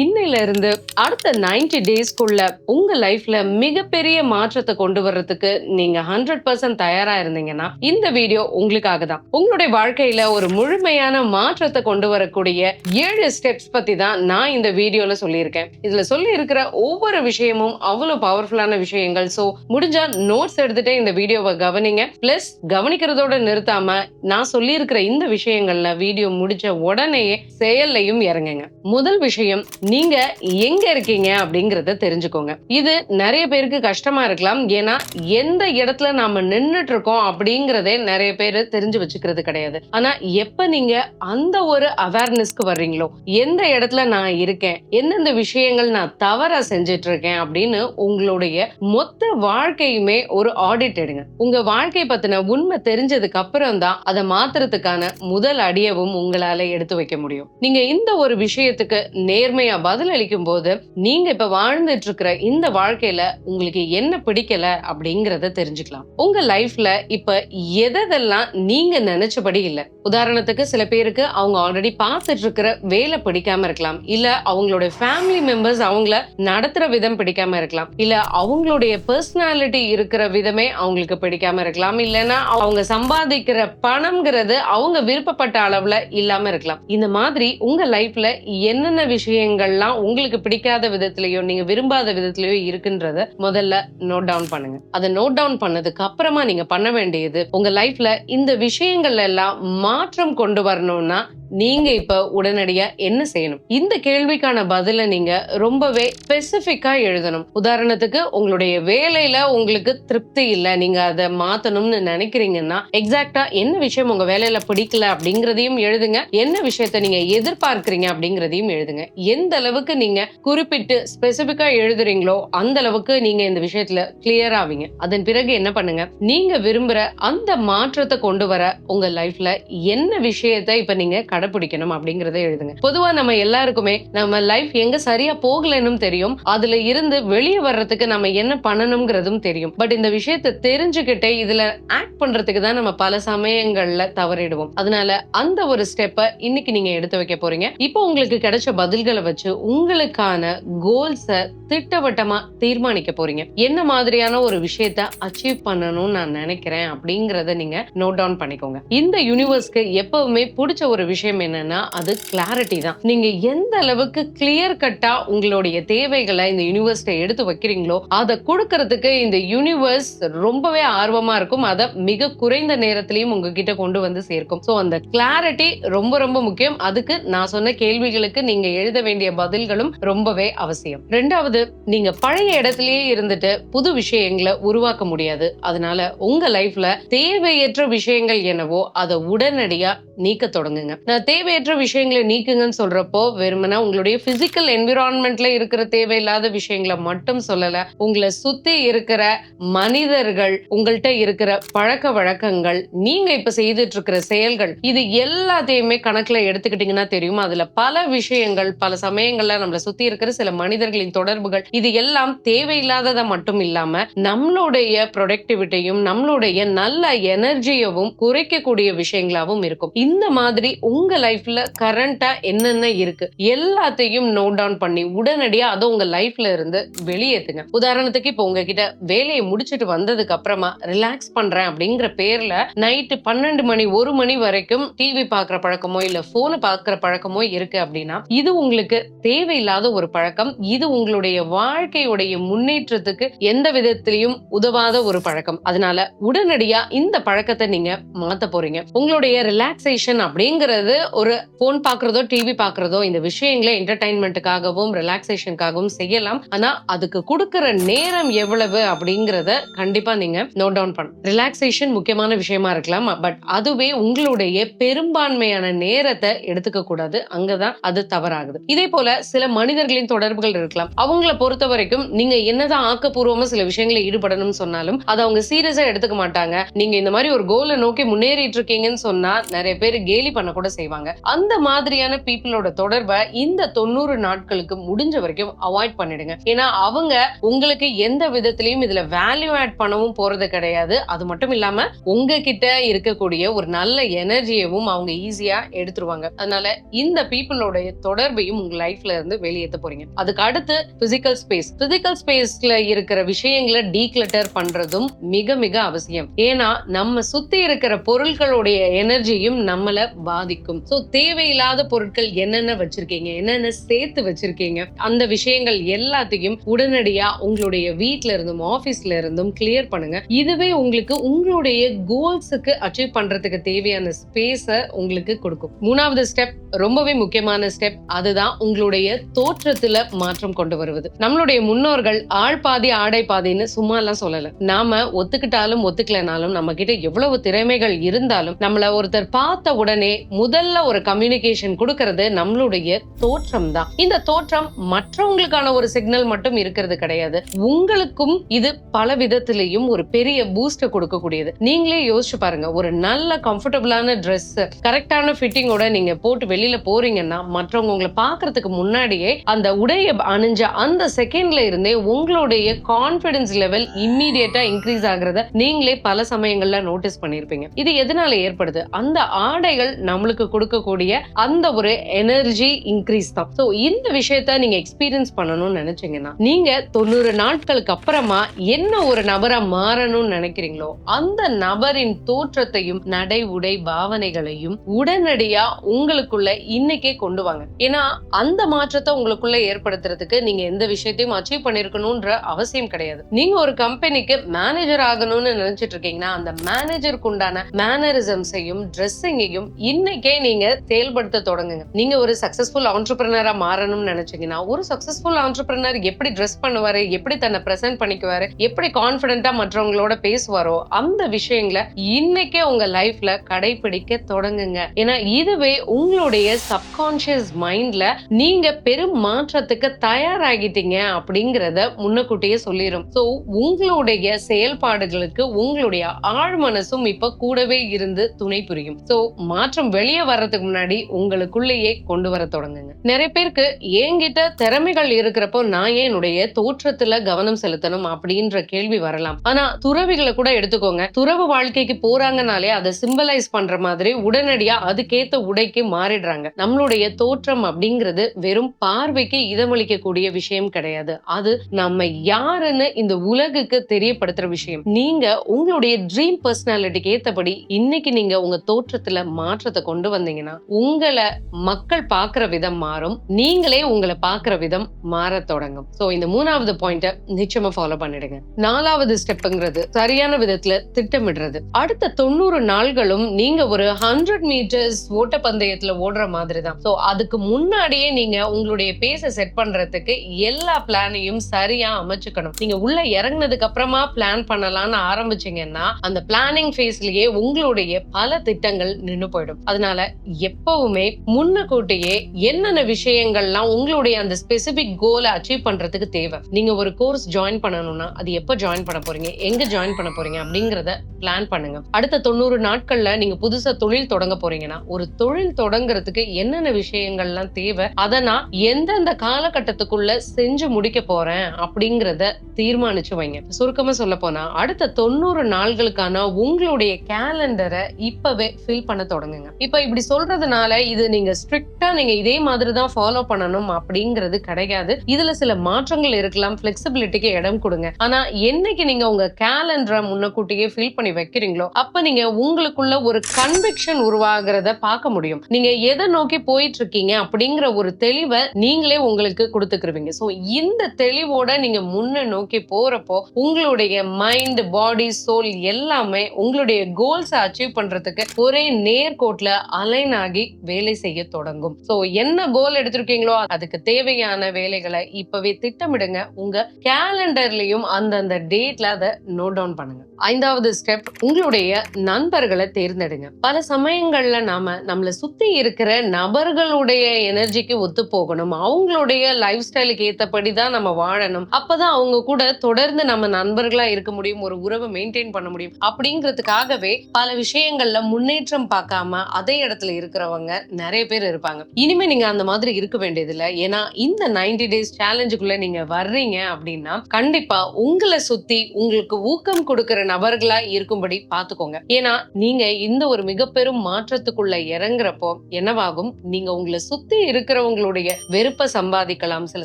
இன்னையில இருந்து அடுத்த 90 டேஸ்க்குள்ள உங்க லைஃப்ல மிகப்பெரிய மாற்றத்தை கொண்டு வர்றதுக்கு நீங்க ஹண்ட்ரட் பர்சன்ட் தயாரா இருந்தீங்கன்னா இந்த வீடியோ உங்களுக்காக தான் உங்களுடைய வாழ்க்கையில ஒரு முழுமையான மாற்றத்தை கொண்டு வரக்கூடிய ஏழு ஸ்டெப்ஸ் பத்தி தான் நான் இந்த வீடியோல சொல்லியிருக்கேன். இதுல சொல்லி இருக்கிற ஒவ்வொரு விஷயமும் அவ்வளவு பவர்ஃபுல்லான விஷயங்கள். சோ முடிஞ்சா நோட்ஸ் எடுத்துட்டே இந்த வீடியோவை கவனிங்க. பிளஸ் கவனிக்கிறதோட நிறுத்தாம நான் சொல்லி இருக்கிற இந்த விஷயங்கள்ல வீடியோ முடிச்ச உடனேயே செயல்லையும் இறங்குங்க. முதல் விஷயம் நீங்க எங்க இருக்கீங்க அப்படிங்கறத தெரிஞ்சுக்கோங்க. இது நிறைய பேருக்கு கஷ்டமா இருக்கலாம். ஏன்னா எந்த இடத்துல நாம நின்றுட்டு இருக்கோம் அப்படிங்கறதே நிறைய பேர் தெரிஞ்சு வச்சுக்கிறது கிடையாது. ஆனா எப்ப நீங்க அந்த ஒரு அவேர்னஸ்க்கு வர்றீங்களோ எந்த இடத்துல நான் இருக்கேன் எந்தெந்த விஷயங்கள் நான் தவறா செஞ்சுட்டு இருக்கேன் அப்படின்னு உங்களுடைய மொத்த வாழ்க்கையுமே ஒரு ஆடிட் எடுங்க. உங்க வாழ்க்கை பத்தின உண்மை தெரிஞ்சதுக்கு அப்புறம் தான் அதை மாத்துறதுக்கான முதல் அடியவும் உங்களால எடுத்து வைக்க முடியும். நீங்க இந்த ஒரு விஷயத்துக்கு நேர்மையா பதில் அளிக்கும் போது நீங்க இப்ப வாழ்ந்துட்டு இருக்கிற இந்த வாழ்க்கையில உங்களுக்கு என்ன பிடிக்கல அப்படிங்கறத தெரிஞ்சுக்கலாம். உங்க லைஃப்ல இப்ப எதெல்லாம் நீங்க நினைச்சபடி இல்ல? உதாரணத்துக்கு சில பேருக்கு அவங்க ஆல்ரெடி பார்த்துட்டு இருக்கிற வேலை பிடிக்காம இருக்கலாம். இல்ல அவங்களுடைய ஃபேமிலி மெம்பர்ஸ் அவங்கள நடத்துற விதம் பிடிக்காம இருக்கலாம். இல்ல அவங்களுடைய பர்சனாலிட்டி இருக்கிற விதமே அவங்களுக்கு பிடிக்காம இருக்கலாம். இல்லைன்னா அவங்க சம்பாதிக்கிற பணம்ங்கிறது அவங்க விருப்பப்பட்ட அளவுல இல்லாம இருக்கலாம். இந்த மாதிரி உங்க லைஃப்ல என்னென்ன விஷயங்கள் விஷயங்கள்லாம் உங்களுக்கு பிடிக்காத விதத்திலயோ நீங்க விரும்பாத விதத்திலயோ இருக்குன்றத முதல்ல நோட் டவுன் பண்ணுங்க. அதை நோட் டவுன் பண்ணதுக்கு அப்புறமா நீங்க பண்ண வேண்டியது உங்க லைஃப்ல இந்த விஷயங்கள் எல்லாம் மாற்றம் கொண்டு வரணும்னா நீங்க இப்ப உடனடியா என்ன செய்யணும்? இந்த கேள்விக்கான பதில நீங்க ரொம்பவே ஸ்பெசிபிக்கா எழுதணும். உதாரணத்துக்கு உங்களுடைய வேலையில உங்களுக்கு திருப்தி இல்ல நீங்க அதை மாத்தணும்னு நினைக்கிறீங்கன்னா எக்ஸாக்டா என்ன விஷயம் உங்க வேலையில பிடிக்கல அப்படிங்கறதையும் எழுதுங்க. என்ன விஷயத்த நீங்க எதிர்பார்க்கறீங்க அப்படிங்கறதையும் எழுதுங்க. எந்த அளவுக்கு நீங்க குறிப்பிட்டு ஸ்பெசிபிக்கா எழுதுறீங்களோ அந்த அளவுக்கு நீங்க இந்த விஷயத்துல கிளியர் ஆவீங்க. அதன் பிறகு என்ன பண்ணுங்க? நீங்க விரும்புற அந்த மாற்றத்தை கொண்டு வர உங்க லைஃப்ல என்ன விஷயத்த இப்ப நீங்க கடைபிடிக்கணும் அப்படிங்கறத எழுதுங்க. பொதுவா நம்ம எல்லாருக்குமே நம்ம லைஃப் எங்க சரியா போகலன்னு தெரியும். அதுல இருந்து வெளியே வர்றதுக்கு நம்ம என்ன பண்ணணுங்கிறதும் தெரியும். பட் இந்த விஷயத்தை தெரிஞ்சுக்கிட்டே இதுல ஆக்ட் பண்றதுக்கு தான் நம்ம பல சமயங்கள்ல தவறிடுவோம். அதனால அந்த ஒரு ஸ்டெப்பை இன்னைக்கு நீங்க எடுத்து வைக்க போறீங்க. இப்போ உங்களுக்கு கிடைச்ச பதில்களை வச்சு உங்களுக்கான கோல்ஸ திட்டவட்டமா தீர்மானிக்க போறீங்க. என்ன மாதிரியான ஒரு விஷயத்த அச்சீவ் பண்ணணும்னு நான் நினைக்கிறேன் அப்படிங்கறத நீங்க நோட் டவுன் பண்ணிக்கோங்க. இந்த யூனிவர்ஸ்க்கு எப்பவுமே பிடிச்ச ஒரு விஷயம் என்னன்னா அது கிளாரிட்டி தான். நீங்க எந்த அளவுக்கு கிளியர் கட்டா உங்களுடைய தேவைகளை இந்த யூனிவர்ஸ்ட எடுத்து வைக்கிறீங்களோ அதை கொடுக்கறதுக்கு இந்த யூனிவர்ஸ் ரொம்பவே ஆர்வமா இருக்கும். அதை மிக குறைந்த நேரத்திலையும் உங்ககிட்ட கொண்டு வந்து சேர்க்கும். சோ அந்த கிளாரிட்டி ரொம்ப ரொம்ப முக்கியம். அதுக்கு நான் சொன்ன கேள்விகளுக்கு நீங்க எழுத வேண்டிய பதில்களும் ரொம்பவே அவசியம். ரெண்டாவது நீங்க பழைய இடத்திலேயே இருந்துட்டு புது விஷயங்களை உருவாக்க முடியாது. அதனால உங்க லைஃப்ல தேவையற்ற விஷயங்கள் என்னவோ அதை உடனடியா நீக்க தொடங்குங்க. நான் தேவையற்ற விஷயங்களை நீக்குங்கன்னு சொல்றப்போ வெறுமனா உங்களுடைய பிசிக்கல் என்விரான்மெண்ட்ல இருக்கிற தேவையில்லாத விஷயங்களை மட்டும் சொல்லல உங்களை சுத்தி இருக்கிற மனிதர்கள் உங்கள்கிட்ட இருக்கிற பழக்க வழக்கங்கள் நீங்க இப்ப செய்துட்டு இருக்கிற செயல்கள் இது எல்லாத்தையுமே கணக்குல எடுத்துக்கிட்டீங்கன்னா தெரியும்? அதுல பல விஷயங்கள் பல சமயங்கள்ல நம்மள சுத்தி இருக்கிற சில மனிதர்களின் தொடர்புகள் இது எல்லாம் தேவையில்லாததை மட்டும் இல்லாம நம்மளுடைய ப்ரொடக்டிவிட்டியும் நம்மளுடைய நல்ல எனர்ஜியவும் குறைக்கக்கூடிய விஷயங்களாவும் இருக்கும். இந்த மாதிரி உங்க லைஃப்ல கரண்டா என்னென்ன இருக்கு? எல்லாத்தையும் நோட் டவுன் பண்ணி உடனடியா அதை உங்க லைஃப்ல இருந்து வெளியேத்துங்க. உதாரணத்துக்கு இப்போ உங்ககிட்ட வேலையை முடிச்சிட்டு வந்ததுக்கு அப்புறமா ரிலாக்ஸ் பண்றேன் அப்படிங்கிற பேர்ல நைட்டு பன்னெண்டு மணி ஒரு மணி வரைக்கும் டிவி பாக்குற பழக்கமோ இல்ல போனை பாக்குற பழக்கமோ இருக்கு அப்படின்னா இது உங்களுக்கு தேவையில்லாத ஒரு பழக்கம். இது உங்களுடைய வாழ்க்கையுடைய முன்னேற்றத்துக்கு எந்த விதத்திலையும் உதவாத ஒரு பழக்கம். அதனால உடனடியா இந்த பழக்கத்தை நீங்க மாத்த போறீங்க. உங்களுடைய ரிலாக்ஸேஷன் அப்படிங்கிறது ஒரு போன் பாக்குறதோ டிவி பாக்குறதோ இந்த விஷயங்களை என்டர்டைன்மெண்ட்டுக்காகவும் ரிலாக்ஸேஷனுக்காகவும் செய்யலாம். ஆனா அதுக்கு கொடுக்கிற நேரம் எவ்வளவு அப்படிங்கறத கண்டிப்பா நீங்க நோட் டவுன் பண்ணணும். ரிலாக்ஸேஷன் முக்கியமான விஷயமா இருக்கலாம். பட் அதுவே உங்களுடைய பெரும்பான்மையான நேரத்தை எடுத்துக்க கூடாது. அங்கதான் அது தவறாகுது. இதே போல சில மனிதர்களின் தொடர்புகள் இருக்கலாம். அவங்கள பொறுத்த வரைக்கும் நீங்க என்னதான் ஆக்கப்பூர்வமா சில விஷயங்களை ஈடுபடணும்னு சொன்னாலும் அதை அவங்க சீரியஸா எடுத்துக்க மாட்டாங்க. நீங்க இந்த மாதிரி ஒரு கோலை நோக்கி முன்னேறிட்டு இருக்கீங்கன்னு சொன்னா நிறைய பேர் கேலி பண்ண கூட செய்வாங்க. அந்த மாதிரியான பீப்புளோட தொடர்பை இந்த தொண்ணூறு நாட்களுக்கு முடிஞ்ச வரைக்கும் அவாய்ட் பண்ணிடுங்க. ஏன்னா அவங்க உங்களுக்கு எந்த விதத்திலையும் இதுல வேல்யூ ஆட் பண்ணவும் போறது கிடையாது. அது மட்டும் இல்லாம உங்ககிட்ட இருக்கக்கூடிய ஒரு நல்ல எனர்ஜியவும் அவங்க ஈஸியா எடுத்துருவாங்க. அதனால இந்த பீப்புளோட தொடர்பையும் உங்களை லைஃப்ல இருந்து வெளியேற்ற போறீங்க. அதுக்கு அடுத்து பிசிக்கல் ஸ்பேஸ் பிசிக்கல் ஸ்பேஸ்ல இருக்கிற விஷயங்களை டீக்ளட்டர் பண்றதும் மிக மிக அவசியம். ஏன்னா நம்ம சுத்தி இருக்கிற பொருட்களுடைய எனர்ஜியும் நம்மள பாதிக்கும். ஸோ தேவையில்லாத பொருட்கள் என்னென்ன வச்சிருக்கீங்க? என்னென்ன சேர்த்து வச்சிருக்கீங்க? அந்த விஷயங்கள் எல்லாத்தையும் உடனடியா உங்களுடைய வீட்ல இருந்தும் ஆபீஸ்ல இருந்தும் கிளியர் பண்ணுங்க. இதுவே உங்களுக்கு உங்களுடைய கோல்ஸுக்கு அச்சீவ் பண்றதுக்கு தேவையான ஸ்பேஸ உங்களுக்கு கொடுக்கும். மூணாவது ஸ்டெப் ரொம்பவே முக்கியமான ஸ்டெப் அதுதான் உங்களுடைய தோற்றத்துல மாற்றம் கொண்டு வருவது. நம்மளுடைய முன்னோர்கள் ஆள் பாதி ஆடை பாதின்னு சும்மா எல்லாம் சொல்லல. நாம ஒத்துக்கிட்டாலும் ஒத்துக்கலனாலும் நம்ம கிட்ட எவ்வளவு திறமைகள் இருந்தாலும் நம்மள ஒருத்தர் பார்த்த உடனே முதல்ல ஒரு கம்யூனிகேஷன் கொடுக்கறது நம்மளுடைய தோற்றம் தான். இந்த தோற்றம் மற்றவங்களுக்கான ஒரு சிக்னல் மட்டும் இருக்கிறது கிடையாது. உங்களுக்கும் இது பல விதத்திலையும் ஒரு பெரிய பூஸ்ட கொடுக்கக்கூடியது. நீங்களே யோசிச்சு பாருங்க ஒரு நல்ல கம்ஃபர்டபுளான ட்ரெஸ் கரெக்டான ஃபிட்டிங்கோட நீங்க போட்டு வெளியில போறீங்கன்னா மற்றவங்க உங்களை பாக்குறதுக்கு முன்னாடியே அந்த உடைய அணிஞ்ச அந்த செகண்ட்ல இருந்தே உங்களுடைய கான்பிடன்ஸ் லெவல் இம்மீடியட்டா இன்க்ரீஸ் ஆகுறத நீங்களே பல சமயங்கள்ல நோட்டீஸ் பண்ணிருப்பீங்க. இது எதனால ஏற்படுது? அந்த ஆடைகள் நம்மளுக்கு கொடுக்கக்கூடிய அந்த ஒரு எனர்ஜி இன்க்ரீஸ் தான். ஸோ இந்த விஷயத்த நீங்க எக்ஸ்பீரியன்ஸ் பண்ணணும்னு நினைச்சீங்கன்னா நீங்க தொண்ணூறு நாட்களுக்கு அப்புறமா என்ன ஒரு நபரா மாறணும்னு நினைக்கிறீங்களோ அந்த நபரின் தோற்றத்தையும் நடை உடை பாவனைகளையும் உடனடியா உங்களுக்குள்ள இன்னைக்கே கொண்டு வாங்க. ஏன்னா அந்த மாற்றத்தை உங்களுக்குள்ள ஏற்படுத்துறதுக்கு நீங்க எந்த விஷயத்தையும் அச்சீவ் பண்ணிருக்கணும்ன்ற அவசியம் கிடையாது. நீங்க ஒரு கம்பெனிக்கு மேனேஜர் ஆகணும்னு நினைச்சிட்டு இருக்கீங்கன்னா அந்த மேனேஜருக்கு உண்டான மேனரிசம்ஸையும் ட்ரெஸ்ஸிங்கையும் இன்னைக்கே நீங்க செயல்படுத்த தொடங்குங்க. நீங்க ஒரு சக்சஸ்ஃபுல் ஆண்டர்பிரினரா மாறணும்னு நினைச்சீங்கன்னா ஒரு சக்சஸ்ஃபுல் ஆண்டர்பிரினர் எப்படி ட்ரெஸ் பண்ணுவாரு எப்படி தன்னை ப்ரெசென்ட் பண்ணிக்குவாரு எப்படி கான்பிடென்ட்டா மற்றவங்களோட பேசுவாரோ அந்த விஷயங்களை இன்னைக்கே உங்க லைஃப்ல கடைபிடிக்க தொடங்குங்க. ஏன்னா இதுவே உங்களுடைய சப்கான்சியஸ் மைண்ட்ல நீங்க பெரும் மாற்றத்துக்கு தயாராகிட்டீங்க அப்படிங்கறத முன்னக்கூட்டியே சொல்லிடும் ஸோ உங்களுடைய செயல்பாடுகளுக்கு உங்களுடைய ஆழ் மனசும் இப்ப கூடவே இருந்து துணை புரியும். ஸோ மாற்றம் வெளியே வர்றதுக்கு முன்னாடி உங்களுக்குள்ளேயே கொண்டு வர தொடங்குங்க. நிறைய பேருக்கு என்கிட்ட திறமைகள் இருக்கிறப்போ நான் ஏன் என்னுடைய தோற்றத்துல கவனம் செலுத்தணும் அப்படின்ற கேள்வி வரலாம். ஆனா துறவிகளை கூட எடுத்துக்கோங்க. துறவு வாழ்க்கைக்கு போறாங்கனாலே அதை சிம்பலைஸ் பண்ற மாதிரி உடனடியா அதுக்கேத்த உடைக்கு மாறிடுறாங்க. நம்மளுடைய தோற்றம் அப்படிங்கிறது வெறும் பார்வைக்கு இதமளிக்கக்கூடிய விஷயம் கிடையாது. அது நம்ம யாருன்னு இந்த உலகுக்கு தெரியப்படுத்துற விஷயம். நீங்க உங்களுடைய ட்ரீம் பர்சனாலிட்டிக்கு ஏத்தபடி இன்னைக்கு நீங்க உங்க தோற்றத்துல மாற்றத்தை கொண்டு வந்தீங்கன்னா உங்களை மக்கள் பார்க்குற விதம் மாறும். நீங்களே உங்களை பார்க்கிற விதம் மாற தொடங்கும். சோ இந்த மூணாவது பாயிண்ட நிச்சயமா ஃபாலோ பண்ணிடுங்க. நாலாவது ஸ்டெப்புங்கிறது சரியான விதத்துல திட்டமிடுறது. அடுத்த தொண்ணூறு நாள்களும் நீங்க ஒரு ஹண்ட்ரட் மீட்டர்ஸ் ஓட்டப்பந்தயத்துல ஓடுற மாதிரி தான் சோ அதுக்கு முன்னாடியே நீங்க உங்களுடைய பேச செட் பண்றதுக்கு எல்லா பிளானையும் சரியா அமைச்சுக்கணும். நீங்க உள்ள இறங்குனதுக்கு அப்புறமா பிளான் பண்ணலாம்னு ஆரம்பிச்சீங்கன்னா அந்த பிளானிங் ஃபேஸ்லயே உங்களுடைய பல திட்டங்கள் நின்னு போயிடும். அதனால எப்பவுமே முன்னக்கூட்டியே என்னென்ன விஷயங்கள்லாம் உங்களுடைய அந்த ஸ்பெசிபிக் கோலை அச்சீவ் பண்றதுக்கு தேவை. நீங்க ஒரு கோர்ஸ் ஜாயின் பண்ணணும்னா அது எப்போ ஜாயின் பண்ண போறீங்க எங்க ஜாயின் பண்ண போறீங்க அப்படிங்கறத பிளான் பண்ணுங்க. அடுத்த தொண்ணூறு நாட்கள்ல நீங்க புதுசா தொழில் தொடங்க போறீங்கன்னா ஒரு தொழில் தொடங்குறதுக்கு என்னென்ன விஷயங்கள்லாம் தேவை அதை நான் எந்தெந்த காலகட்டத்துக்குள்ள செஞ்சு முடிக்க போறேன் அப்படிங்கிறத தீர்மானிச்சு வைங்க. சுருக்கமா சொல்ல போனா அடுத்த தொண்ணூறு நாள்களுக்கான உங்களுடைய கேலண்டரை இப்பவே ஃபில் பண்ண தொடங்குங்க. இப்ப இப்படி சொல்றதுனால இது நீங்க ஸ்ட்ரிக்டா நீங்க இதே மாதிரி தான் ஃபாலோ பண்ணணும் அப்படிங்கிறது கிடையாது. இதுல சில மாற்றங்கள் இருக்கலாம் பிளெக்சிபிலிட்டிக்கு இடம் கொடுங்க. ஆனா என்னைக்கு நீங்க உங்க கேலண்டரை முன்னக்கூட்டியே ஃபில் பண்ணி வைக்கிறீங்களோ அப்ப நீங்க உங்களுக்குள்ள ஒரு கன்விக்ஷன் உருவாகிறத பார்க்க முடியும். நீங்க எதை நோக்கி போயிட்டு இருக்கீங்க அப்படிங்கிற ஒரு தெளிவை நீங்களே உங்களுக்கு கொடுத்துக்கிருவீங்க. சோ இந்த தெளிவோட நீங்க முன்ன நோக்கி போறப்போ உங்களுடைய மைண்ட் பாடி சோல் எல்லாமே உங்களுடைய கோல்ஸ் அச்சீவ் பண்றதுக்கு ஒரே நேர்கோட்ல அலைன் ஆகி வேலை செய்ய தொடங்கும். ஸோ என்ன கோல் எடுத்திருக்கீங்களோ அதுக்கு தேவையான வேலைகளை இப்பவே திட்டமிடுங்க. உங்க கேலண்டர்லயும் அந்தந்த டேட்ல அதை நோட் டவுன் பண்ணுங்க. ஐந்தாவது ஸ்டெப் உங்களுடைய நண்பர்களை தேர்ந்தெடுங்க. பல சமயங்கள்ல நாம நம்மளை சுத்தி இருக்கிற நபர்களுடைய எனர்ஜிக்கு ஒத்து போகணும் அவங்களுடைய லைஃப் ஸ்டைலுக்கு ஏத்தபடி தான் நம்ம வாழணும். அப்பதான் அவங்க கூட தொடர்ந்து நம்ம நண்பர்களா இருக்க முடியும் ஒரு உறவை மெயின்டைன் பண்ண முடியும். அப்படிங்கிறதுக்காகவே பல விஷயங்கள்ல முன்னேற்றம் பார்க்காம அதே இடத்துல இருக்கிறவங்க நிறைய பேர் இருப்பாங்க. இனிமே நீங்க அந்த மாதிரி இருக்க வேண்டியதில்லை. ஏன்னா இந்த 90 டேஸ் சேலஞ்சுக்குள்ள நீங்க வர்றீங்க அப்படின்னா கண்டிப்பா உங்களை சுத்தி உங்களுக்கு ஊக்கம் கொடுக்கிற நபர்களா இருக்கும்படி பாத்துக்கோங்க ஏன்னா நீங்க இந்த ஒரு மிக பெரும் மாற்றத்துக்குள்ள இறங்குறப்போ என்னவாகும்? நீங்க உங்களை சுத்தி இருக்கிறவங்க மற்றவங்களுடைய வெறுப்ப சம்பாதிக்கலாம். சில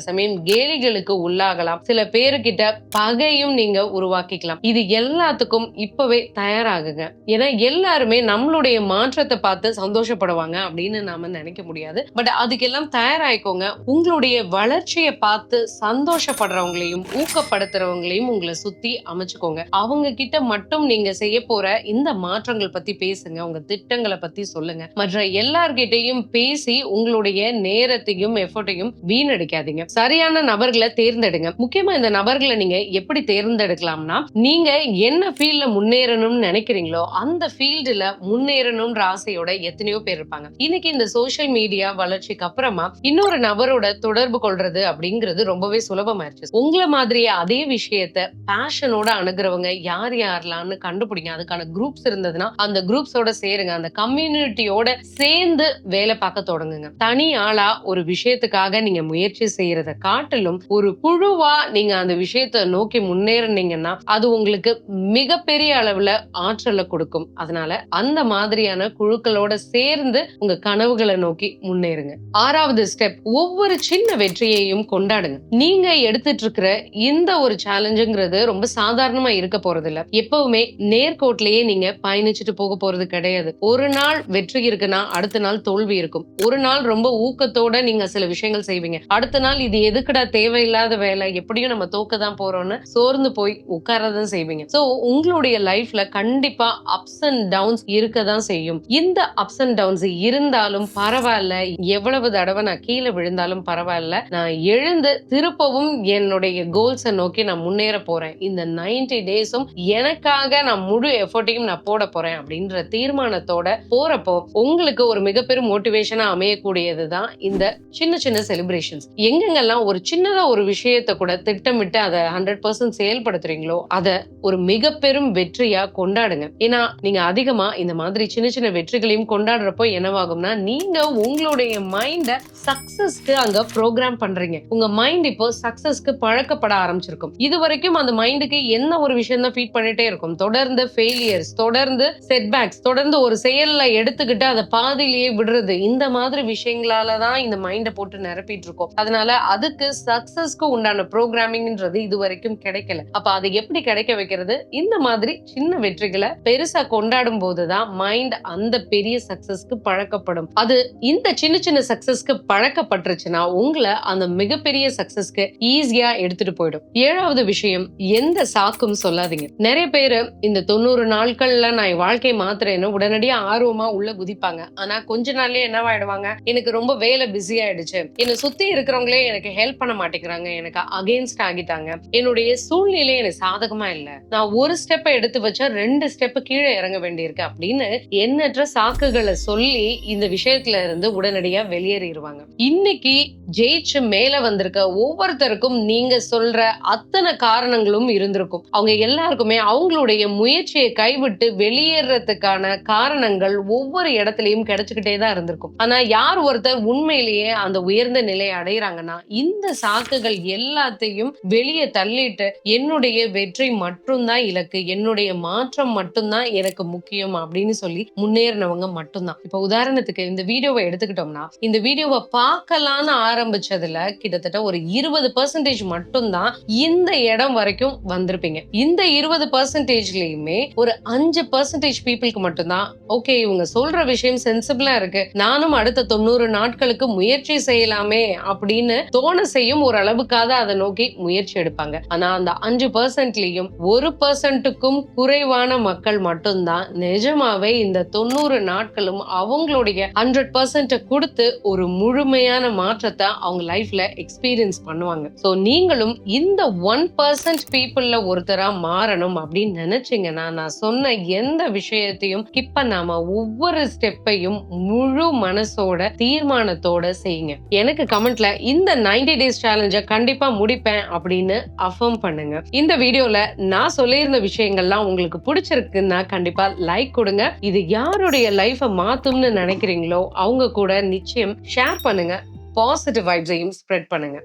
சமயம் கேலிகளுக்கு உள்ளாகலாம். சில பேருக்கிட்ட பகையும் நீங்க உருவாக்கிக்கலாம். இது எல்லாத்துக்கும் இப்பவே தயாராகுங்க. ஏன்னா எல்லாருமே நம்மளுடைய மாற்றத்தை பார்த்து சந்தோஷப்படுவாங்க அப்படின்னு நாம நினைக்க முடியாது. பட் அதுக்கெல்லாம் தயாராயிக்கோங்க. உங்களுடைய வளர்ச்சியை பார்த்து சந்தோஷப்படுறவங்களையும் ஊக்கப்படுத்துறவங்களையும் உங்களை சுத்தி அமைச்சுக்கோங்க. அவங்க கிட்ட மட்டும் நீங்க செய்ய போற இந்த மாற்றங்கள் பத்தி பேசுங்க. உங்க திட்டங்களை பத்தி சொல்லுங்க. மற்ற எல்லார்கிட்டையும் பேசி உங்களுடைய நேரத்தை நேரத்தையும் எஃபர்ட்டையும் வீணடிக்காதீங்க. சரியான நபர்களை தேர்ந்தெடுங்க. முக்கியமா இந்த நபர்களை நீங்க எப்படி தேர்ந்தெடுக்கலாம்னா நீங்க என்ன ஃபீல்ட்ல முன்னேறணும்னு நினைக்கிறீங்களோ அந்த ஃபீல்டுல முன்னேறணும்ன்ற ஆசையோட எத்தனையோ பேர் இருப்பாங்க. இன்னைக்கு இந்த சோஷியல் மீடியா வளர்ச்சிக்கு அப்புறமா இன்னொரு நபரோட தொடர்பு கொள்றது அப்படிங்கிறது ரொம்பவே சுலபமாயிருச்சு. உங்களை மாதிரியே அதே விஷயத்த பேஷனோட அணுகிறவங்க யார் யாரெல்லாம்னு கண்டுபிடிங்க. அதுக்கான குரூப்ஸ் இருந்ததுன்னா அந்த குரூப்ஸோட சேருங்க. அந்த கம்யூனிட்டியோட சேர்ந்து வேலை பார்க்க தொடங்குங்க. தனி ஆளா ஒரு விஷயத்துக்காக நீங்க முயற்சி செய்யறத காட்டிலும் ஒரு குழுவா நீங்க அந்த விஷயத்த நோக்கி முன்னேறினீங்கன்னா அது உங்களுக்கு மிகப்பெரிய அளவுல ஆற்றலை கொடுக்கும். அதனால அந்த மாதிரியான குழுக்களோட சேர்ந்து உங்க கனவுகளை நோக்கி முன்னேறுங்க. ஆறாவது ஸ்டெப் ஒவ்வொரு சின்ன வெற்றியையும் கொண்டாடுங்க. நீங்க எடுத்துட்டு இருக்கிற இந்த ஒரு சேலஞ்சுங்கிறது ரொம்ப சாதாரணமா இருக்க போறது இல்ல எப்பவுமே நேர்கோட்டிலேயே நீங்க பயணிச்சுட்டு போக போறது கிடையாது. ஒரு நாள் வெற்றி இருக்குன்னா அடுத்த நாள் தோல்வி இருக்கும். ஒரு நாள் ரொம்ப ஊக்கத்தோட நீங்க சில விஷயங்கள் செய்வீங்க. அடுத்த நாள் இது எதுக்குடா தேவையில்லாத வேலை எப்படியும் நம்ம தோக்க தான் போறோம்னு சோர்ந்து போய் உட்காரதான் செய்வீங்க. சோ உங்களுடைய லைஃப்ல கண்டிப்பா அப்ஸ் அண்ட் டவுன்ஸ் இருக்க தான் செய்யும். இந்த அப்ஸ் அண்ட் டவுன்ஸ் இருந்தாலும் பரவாயில்ல. எவ்வளவு தடவை நான் கீழே விழுந்தாலும் பரவாயில்ல. நான் எழுந்து திருப்பவும் என்னுடைய கோல்ஸை நோக்கி நான் முன்னேற போறேன். இந்த 90 டேஸும் எனக்காக நான் முழு எஃபர்ட்டையும் நான் போட போறேன் அப்படின்ற தீர்மானத்தோட போறப்போ உங்களுக்கு ஒரு மிகப்பெரும் மோட்டிவேஷனா அமையக்கூடியது தான் இந்த சின்ன சின்ன செலிப்ரேஷன்ஸ் எங்கெங்கெல்லாம் ஒரு சின்னதா ஒரு விஷயத்தை கூட திட்டமிட்டு அதை ஹண்ட்ரட் பர்சன்ட் செயல்படுத்துறீங்களோ அதை ஒரு மிக பெரும் வெற்றியா கொண்டாடுங்க. ஏன்னா நீங்க அதிகமா இந்த மாதிரி சின்ன சின்ன வெற்றிகளையும் கொண்டாடுறப்போ என்னவாகும்னா நீங்க உங்களுடைய மைண்ட சக்சஸ்க்கு அங்க ப்ரோக்ராம் பண்றீங்க. உங்க மைண்ட் இப்போ சக்சஸ்க்கு பழக்கப்பட ஆரம்பிச்சிருக்கும். இது வரைக்கும் அந்த மைண்டுக்கு என்ன ஒரு விஷயம் தான் ஃபீட் பண்ணிட்டே இருக்கும். தொடர்ந்து ஃபெயிலியர்ஸ் தொடர்ந்து செட்பேக்ஸ் தொடர்ந்து ஒரு செயல்ல எடுத்துக்கிட்டு அதை பாதியிலேயே விடுறது இந்த மாதிரி விஷயங்களால தான் இந்த மைண்டை போட்டு நிரப்பிட்டு இருக்கோம் அதனால அதுக்கு சக்சஸ்க்கு உண்டான ப்ரோக்ராமிங்ன்றது இது வரைக்கும் கிடைக்கல. அப்ப அதை எப்படி கிடைக்க வைக்கிறது? இந்த மாதிரி சின்ன வெற்றிகளை பெருசா கொண்டாடும் போதுதான் மைண்ட் அந்த பெரிய சக்சஸ்க்கு பழக்கப்படும். அது இந்த சின்ன சின்ன சக்சஸ்க்கு பழக்கப்பட்டுருச்சுன்னா உங்களை அந்த மிகப்பெரிய சக்சஸ்க்கு ஈஸியா எடுத்துட்டு போயிடும். ஏழாவது விஷயம் எந்த சாக்கும் சொல்லாதீங்க. நிறைய பேரு இந்த தொண்ணூறு நாட்கள்ல நான் என் வாழ்க்கையை மாத்துறேன்னு உடனடியா ஆர்வமா உள்ள குதிப்பாங்க. ஆனா கொஞ்ச நாள்லயே என்னவாயிடுவாங்க? எனக்கு ரொம்ப வேலை பிஸி ஆயிடுச்சு. என்னை சுத்தி இருக்கிறவங்களே எனக்கு ஹெல்ப் பண்ண மாட்டேங்கிறாங்க. எனக்கு அகேன்ஸ்ட் ஆகிட்டாங்க. என்னுடைய சூழ்நிலை எனக்கு சாதகமா இல்ல. நான் ஒரு ஸ்டெப் எடுத்து வச்சா ரெண்டு ஸ்டெப் கீழே இறங்க வேண்டியிருக்கு அப்படின்னு எண்ணற்ற சாக்குகளை சொல்லி இந்த விஷயத்துல இருந்து உடனடியா வெளியேறிடுவாங்க இன்னைக்கு ஜெயிச்சு மேல வந்திருக்க ஒவ்வொருத்தருக்கும் நீங்க சொல்ற அத்தனை காரணங்களும் இருந்திருக்கும். அவங்க எல்லாருக்குமே அவங்களுடைய முயற்சியை கைவிட்டு வெளியேறதுக்கான காரணங்கள் ஒவ்வொரு இடத்துலயும் கிடைச்சுக்கிட்டே தான் இருந்திருக்கும். ஆனா யார் ஒருத்தர் உண்மையிலேயே அந்த உயர்ந்த நிலையை அடையிறாங்கன்னா இந்த சாக்குகள் எல்லாத்தையும் வெளியே தள்ளிட்டு என்னுடைய வெற்றி மட்டும்தான் இலக்கு என்னுடைய மாற்றம் மட்டும்தான் எனக்கு முக்கியம் அப்படின்னு சொல்லி முன்னேறினவங்க மட்டும்தான். இப்ப உதாரணத்துக்கு இந்த வீடியோவை எடுத்துக்கிட்டோம்னா இந்த வீடியோவை பார்க்கலான்னு ஆரம்பிச்சதுல கிட்டத்தட்ட ஒரு இருபது பர்சன்டேஜ் மட்டும்தான் இந்த இடம் வரைக்கும் வந்திருப்பீங்க. இந்த இருபது பர்சன்டேஜ்லயுமே ஒரு அஞ்சு பர்சன்டேஜ் பீப்புளுக்கு மட்டும்தான் ஓகே இவங்க சொல்ற விஷயம் சென்சிபிளா இருக்கு. நானும் அடுத்த தொண்ணூறு நாட்களுக்கு முயற்சி செய்யலாமே அப்படின்னு தோண செய்யும் ஒரு அளவுக்காக அதை நோக்கி முயற்சி எடுப்பாங்க. ஆனா அந்த அஞ்சு பர்சன்ட்லயும் ஒரு பர்சன்ட்டுக்கும் குறைவான மக்கள் மட்டும்தான். நிஜமாவே இந்த தொண்ணூறு நாட்களும் அவங்களுடைய ஹண்ட்ரட் பர்சன்ட்டை கொடுத்து ஒரு முழுமையான மாற்றத்தை அவங்க லைஃப்ல எக்ஸ்பீரியன்ஸ் பண்ணுவாங்க. ஸோ நீங்களும் இந்த ஒன் பர்சன்ட் பீப்புள்ல ஒருத்தரா மாறணும் அப்படின்னு நினைச்சீங்கன்னா நான் சொன்ன எந்த விஷயத்தையும் இப்ப நாம ஒவ்வொரு ஸ்டெப்பையும் முழு மனசோட தீர்மானத்தோட செய்யுங்க. எனக்கு கமெண்ட்ல இந்த 90 டேஸ் சேலஞ்ச கண்டிப்பா முடிப்பேன் அப்படின்னு அஃபர்ம் பண்ணுங்க. இந்த வீடியோல நான் சொல்லியிருந்த விஷயங்கள்லாம் உங்களுக்கு பிடிச்சிருக்குன்னா கண்டிப்பா லைக் கொடுங்க. இது யாருடைய லைஃபை மாத்தும்னு நினைக்கிறீங்களோ அவங்க கூட நிச்சயம் ஷேர் பண்ணுங்க. பாசிட்டிவ் வைப்ஸையும் ஸ்ப்ரெட் பண்ணுங்க.